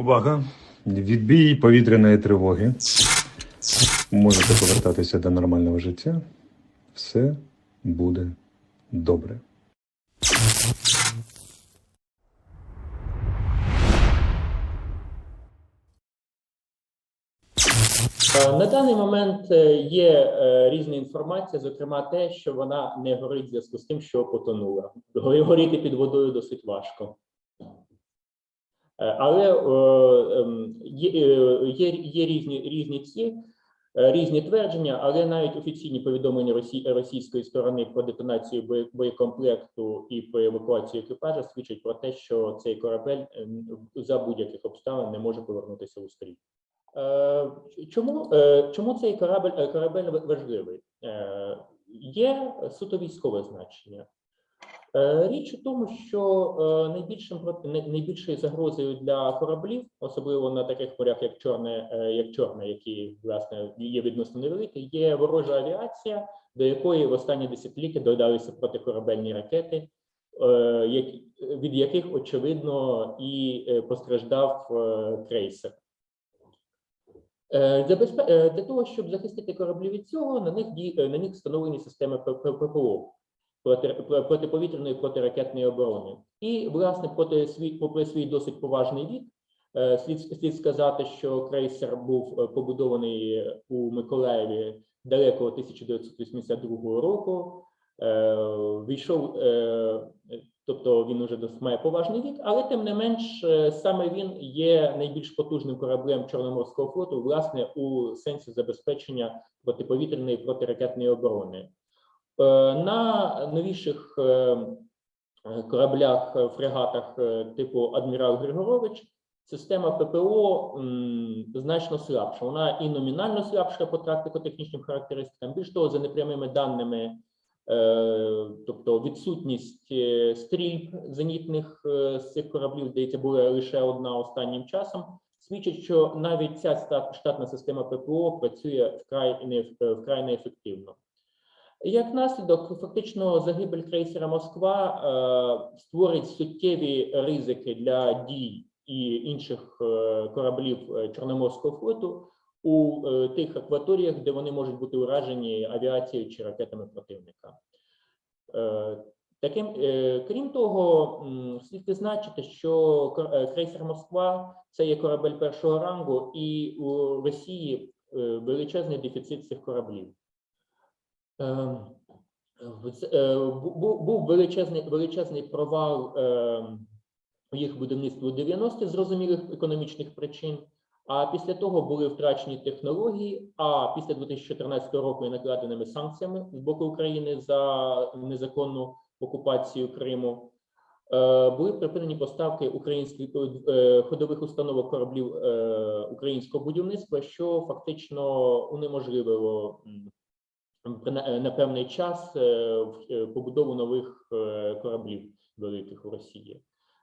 Увага! Відбій повітряної тривоги. Можете повертатися до нормального життя. Все буде добре. Е, На даний момент е, є е, різна інформація, зокрема те, що вона не горить в зв'язку з тим, що потонула. Горіти під водою досить важко. Е, Але е, ем, е, є, є різні, різні ці, різні твердження, але навіть офіційні повідомлення Росі, російської сторони про детонацію боєкомплекту і про евакуацію екіпажа свідчать про те, що цей корабель ем, за будь-яких обставин не може повернутися у стрій. Чому, чому цей корабель, корабель важливий? Є суто військове значення. Е, Річ у тому, що е, найбільшим найбільшою загрозою для кораблів, особливо на таких морях, як Чорне, е, як Чорне, які власне є відносно невеликі, є ворожа авіація, до якої в останні десятиліття додалися протикорабельні ракети, е, від яких очевидно і е, постраждав е, крейсер. Е, Для, е, того, щоб захистити кораблі від цього, на них е, на них встановлені системи ППО проти, пр- протиповітряної протиракетної оборони. І, власне, проти свій, попри свій досить поважний вік, е, слід, слід сказати, що крейсер був е, побудований у Миколаєві далекого 1982 року. Е, Війшов, тобто він уже має поважний вік, але тим не менш, саме він є найбільш потужним кораблем Чорноморського флоту, власне, у сенсі забезпечення протиповітряної протиракетної оборони. Е, На новіших е, кораблях, е, фрегатах типу Адмірал Григорович система ППО значно слабша. Вона і номінально слабша по тактико-технічним характеристикам. Більш того, за непрямими даними, тобто відсутність стрільб зенітних з цих кораблів, здається, була лише одна останнім часом. Свідчить, що навіть ця штатна система ППО працює вкрай не вкрай неефективно. Як наслідок, фактично загибель крейсера Москва е, створить суттєві ризики для дій і інших е, кораблів е, Чорноморського флоту у тих акваторіях, де вони можуть бути уражені авіацією чи ракетами противника. Таким, крім того, слід відзначити, що крейсер Москва це є корабель першого рангу, і у Росії величезний дефіцит цих кораблів. Е, ц- е, бу- бу- Був величезний, величезний провал е, у їх будівництві у 90-ті з зрозумілих економічних причин. А після того були втрачені технології. А після 2014 року і накладеними санкціями з боку України за незаконну окупацію Криму. е, Були припинені поставки українських е, ходових установок кораблів українського будівництва, що фактично унеможливило на певний час е, в- е, побудову нових е, кораблів великих у Росії.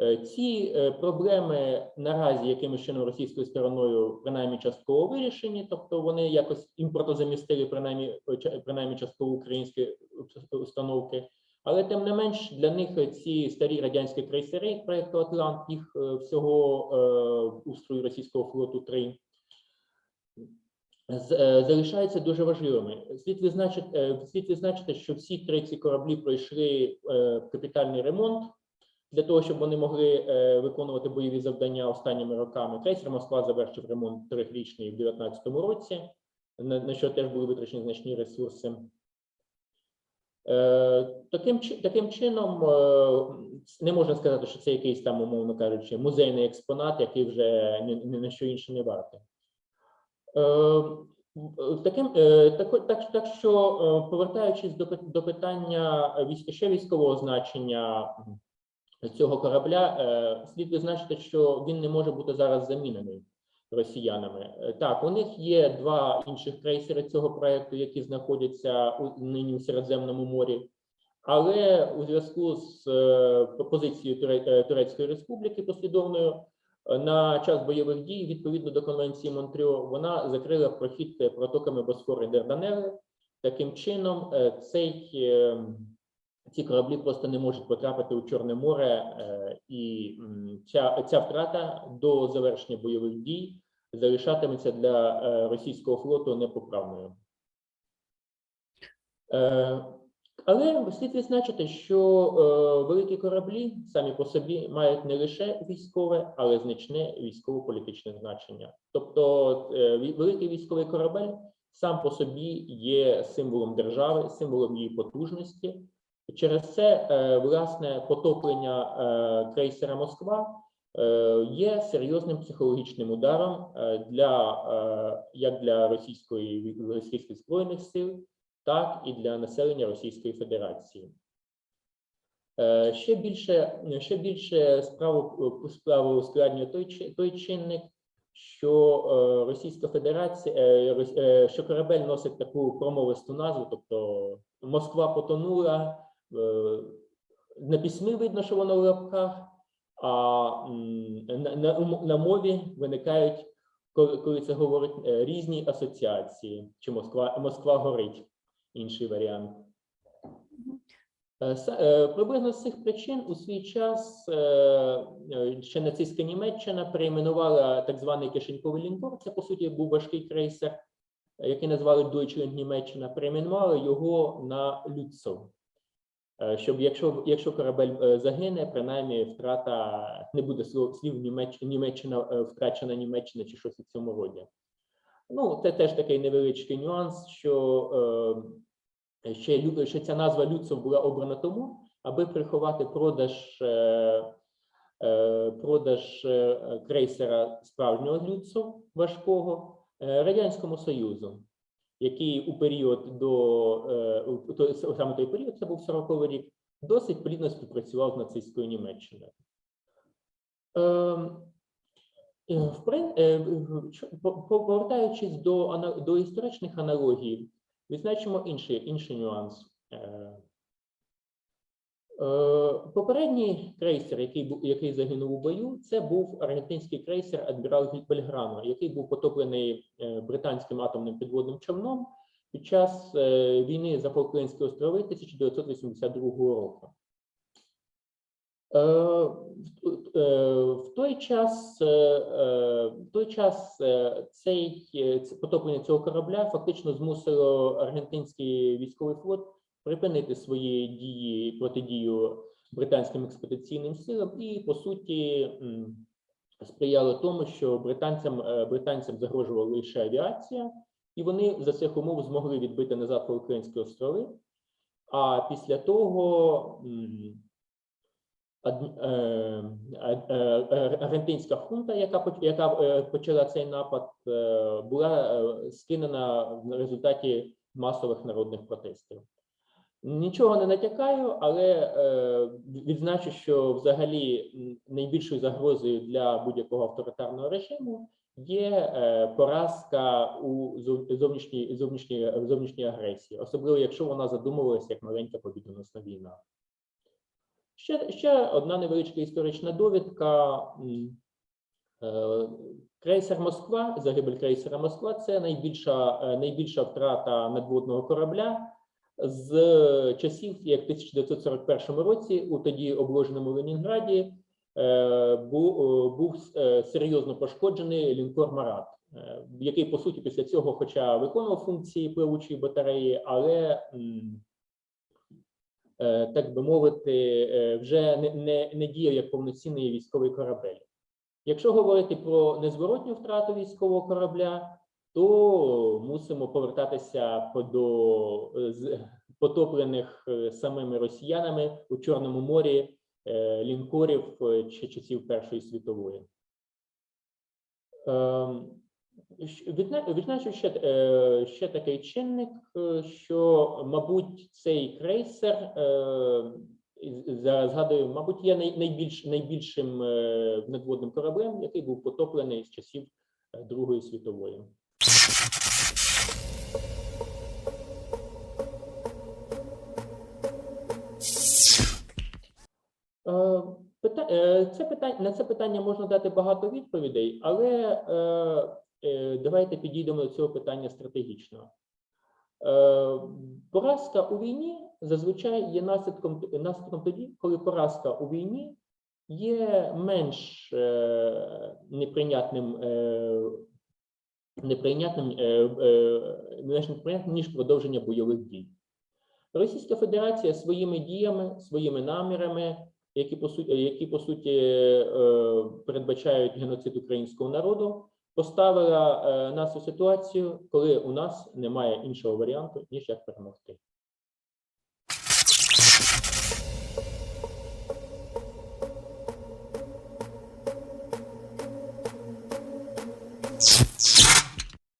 Е, Ці е, проблеми наразі якимось чином російською стороною принаймні частково вирішені, тобто вони якось імпортозамістили принаймні, е, принаймні частково українські е, установки. Але тим не менш для них ці старі радянські крейсери проєкту Атлант, їх е, всього е, устрою російського флоту три е, залишаються дуже важливими. Слід відзначити, е, слід відзначити, що всі три ці кораблі пройшли е, капітальний ремонт для того, щоб вони могли е, виконувати бойові завдання останніми роками. Крейсер Москва завершив ремонт трьохрічний в 2019 році, на, що теж були витрачені значні ресурси. Е, Таким, таким чином, е, не можна сказати, що це якийсь там, умовно кажучи, музейний експонат, який вже ні на що інше не вартий. Е, Таким, е, так, так, так що, е, повертаючись до, до питання ще військового значення цього корабля, слід відзначити, що він не може бути зараз замінений росіянами. Так, у них є два інших крейсери цього проекту, які знаходяться у нині у Середземному морі. Але у зв'язку з позицією Турецької Республіки послідовною на час бойових дій, відповідно до конвенції Монтріо, вона закрила прохід протоками Босфору і. Таким чином, е, цей, е, ці кораблі просто не можуть потрапити у Чорне море, е, і ця, ця втрата до завершення бойових дій залишатиметься для е, російського флоту непоправною. Але слід відзначити, що е, великі кораблі самі по собі мають не лише військове, але значне військово-політичне значення. Тобто, е, великий військовий корабель сам по собі є символом держави, символом її потужності. Через це е, власне потоплення крейсера Москва є серйозним психологічним ударом для як для російської російських збройних сил, так і для населення Російської Федерації. Е, Ще більше, ще більше справу, справу ускладнює той, той чинник, що е, Російська Федерація, е, що корабель носить таку промовисту назву, тобто Москва потонула. На письмі видно, що воно в лапках, а на, на, на мові виникають, коли, коли це говорить, е, різні асоціації, чи Москва, Москва горить, інший варіант. Е, е, Приблизно з цих причин у свій час е, ще нацистська Німеччина перейменувала так званий кишеньковий лінкор. Це по суті був важкий крейсер, який назвали Deutschland Німеччина. Перейменували його на Люцов. Щоб якщо, якщо корабель загине, принаймні втрата не буде слів Німеч, Німеччина е, втрачена Німеччина чи щось у цьому роді. Ну, це теж такий невеличкий нюанс, що е, ще, ще ця назва Люцов була обрана тому, аби приховати продаж, е, е, продаж крейсера справжнього Люцов важкого Радянському Союзу, який у період до той, саме той період, це був 40-й рік, досить плідно співпрацював з нацистською Німеччиною. Повертаючись до, до історичних аналогій, відзначимо інший, інший нюанс. Е, е, Попередній крейсер, який, який загинув у бою, це був аргентинський крейсер Адмірал Бельграно, який був потоплений е, британським атомним підводним човном під час е, війни за Фолклендські острови 1982 року. Е, в- е, той час, е, в той час цей потоплення цього корабля фактично змусило аргентинський військовий флот припинити свої дії протидію британським експедиційним силам і по суті сприяло тому, що британцям британцям загрожувала лише авіація, і вони за цих умов змогли відбити назад Фолклендські острови. А після того аргентинська хунта, яка яка почала цей напад, була скинена в результаті масових народних протестів. Нічого не натякаю, але е, відзначу, що взагалі найбільшою загрозою для будь-якого авторитарного режиму є е, поразка у зов- зовнішній зовнішній зовнішній агресії, особливо якщо вона задумувалася як маленька побідоносна війна. Ще, ще одна невеличка історична довідка. Е, Крейсер Москва, загибель крейсера Москва це найбільша, е, найбільша втрата надводного корабля з часів, як в 1941 році, у тоді обложеному Ленінграді, е, був серйозно пошкоджений лінкор Марат, який, по суті, після цього, хоча виконував функції пливучої батареї, але так би мовити, е, вже не, не, не діяв як повноцінний військовий корабель. Якщо говорити про незворотню втрату військового корабля, то мусимо повертатися до е, потоплених е, самими росіянами у Чорному морі е, лінкорів е, чи часів Першої світової. Відзначу ще, е, ще такий чинник, е, що, мабуть, цей крейсер, е, зараз згадую, мабуть, є найбільш, найбільшим надводним кораблем, який був потоплений з часів Другої світової. Це питання, на це питання можна дати багато відповідей, але давайте підійдемо до цього питання стратегічно. Е, Поразка у війні зазвичай є наслідком, наслідком тоді, коли поразка у війні є менш е, неприйнятним, е, неприйнятним, е, е, менш неприйнятним, ніж продовження бойових дій. Російська Федерація своїми діями, своїми намірами, які по суті, які по суті е, передбачають геноцид українського народу, поставила е, нас у ситуацію, коли у нас немає іншого варіанту, ніж як перемогти.